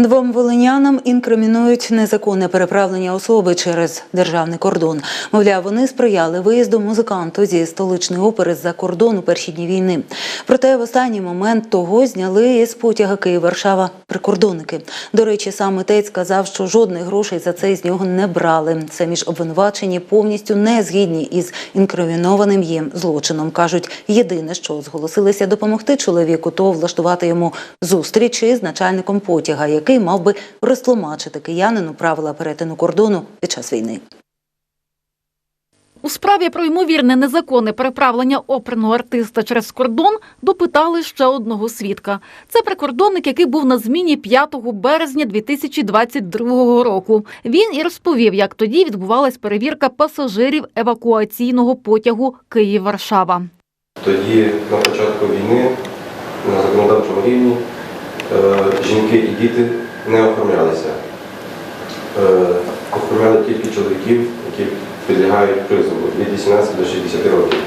Двом волинянам інкримінують незаконне переправлення особи через державний кордон. Мовляв, вони сприяли виїзду музиканту зі столичної опери з-за кордон у перші дні війни. Проте в останній момент того зняли із потяга Київ-Варшава прикордонники. До речі, сам митець сказав, що жодних грошей за це з нього не брали. Самі ж обвинувачені повністю не згідні із інкримінованим їм злочином. кажуть, єдине, що зголосилися допомогти чоловіку, то влаштувати йому зустріч із начальником потяга, який мав би розтлумачити киянину правила перетину кордону під час війни. У справі про ймовірне незаконне переправлення оперного артиста через кордон допитали ще одного свідка. Це прикордонник, який був на зміні 5 березня 2022 року. Він і розповів, як тоді відбувалась перевірка пасажирів евакуаційного потягу Київ-Варшава. Тоді на початку війни на законодавчому рівні жінки і діти не оформлялися. Е, Оформляли тільки чоловіків, які підлягають призову від 18 до 60 років.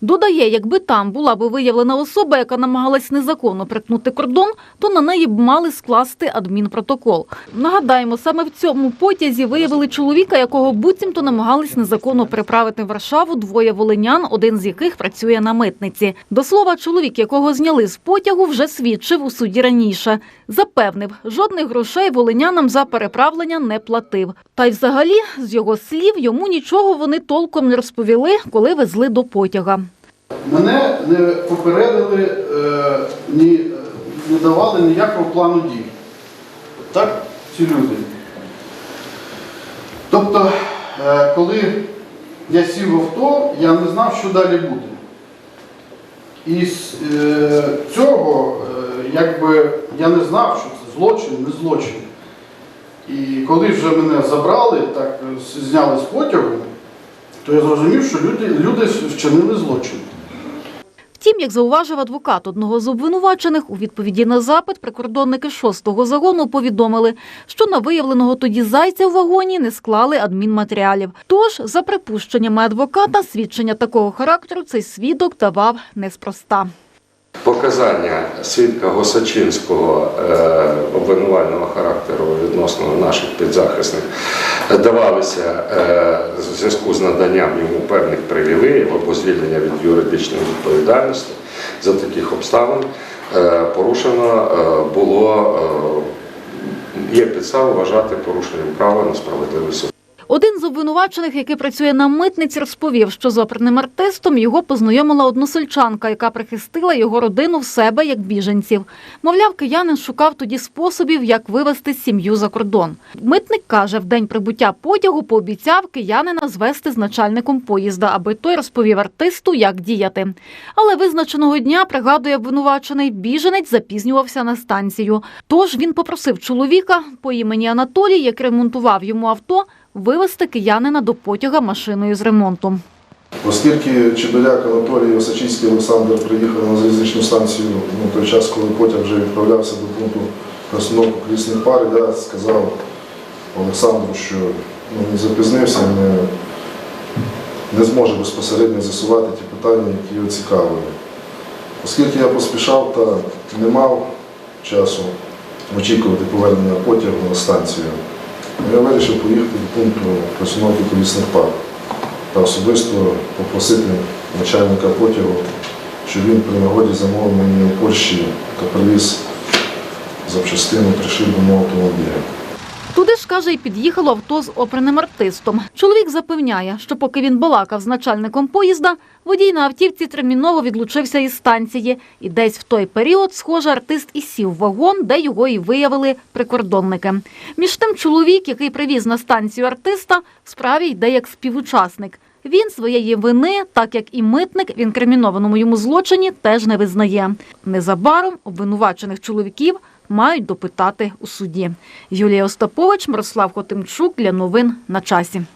Додає, якби там була би виявлена особа, яка намагалась незаконно прикнути кордон, то на неї б мали скласти адмінпротокол. Нагадаємо, саме в цьому потязі виявили чоловіка, якого буцімто намагались незаконно переправити в Варшаву двоє волинян, один з яких працює на митниці. До слова, чоловік, якого зняли з потягу, вже свідчив у суді раніше. Запевнив, жодних грошей волинянам за переправлення не платив. Та й взагалі, з його слів, йому нічого вони толком не розповіли, коли везли до потяга. Мене не попередили, е, ні, не давали ніякого плану дій. Так, ці люди. Тобто, е, коли я сів в авто, я не знав, що далі буде. І з е, цього, якби я не знав, що це злочин, не злочин. І коли вже мене забрали, так зняли з потягу, то я зрозумів, що люди, люди вчинили злочин. Втім, як зауважив адвокат одного з обвинувачених, у відповіді на запит прикордонники шостого загону повідомили, що на виявленого тоді зайця в вагоні не склали адмінматеріалів. Тож, за припущеннями адвоката, свідчення такого характеру цей свідок давав неспроста. Показання свідка Госачинського е, обвинувального характеру відносно наших підзахисних давалися е, в зв'язку з наданням йому певних привілеїв або звільнення від юридичної відповідальності. За таких обставин е, порушено було є підстава вважати порушенням права на справедливий суд. Один з обвинувачених, який працює на митниці, розповів, що з оперним артистом його познайомила односельчанка, яка прихистила його родину в себе як біженців. Мовляв, киянин шукав тоді способів, як вивезти сім'ю за кордон. Митник каже, в день прибуття потягу пообіцяв киянина звести з начальником поїзда, аби той розповів артисту, як діяти. Але визначеного дня, пригадує обвинувачений, біженець запізнювався на станцію. Тож він попросив чоловіка по імені Анатолій, який ремонтував йому авто, вивезти киянина до потяга машиною з ремонтом. Оскільки Чебеляк Анатолій Осачинський Олександр приїхали на залізничну станцію ну, той час, коли потяг вже відправлявся до пункту розстановки колісних пар, я сказав Олександру, що ну, він запізнився, не, не зможе безпосередньо з'ясувати ті питання, які його цікавили. Оскільки я поспішав та не мав часу очікувати повернення потягу на станцію, я вирішив поїхати до пункту постановки колісних пар та особисто попросити начальника потягу, щоб він при нагоді замовив мені у Польщі та привіз запчастину пришив до мого автомобіля. Туди ж, каже, і під'їхало авто з оперним артистом. Чоловік запевняє, що поки він балакав з начальником поїзда, водій на автівці терміново відлучився із станції. І десь в той період, схоже, артист і сів в вагон, де його і виявили прикордонники. Між тим, чоловік, який привіз на станцію артиста, в справі йде як співучасник. Він своєї вини, так як і митник в інкримінованому йому злочині, теж не визнає. Незабаром обвинувачених чоловіків мають допитати у суді. Юлія Остапович, Мирослав Хотимчук для новин на часі.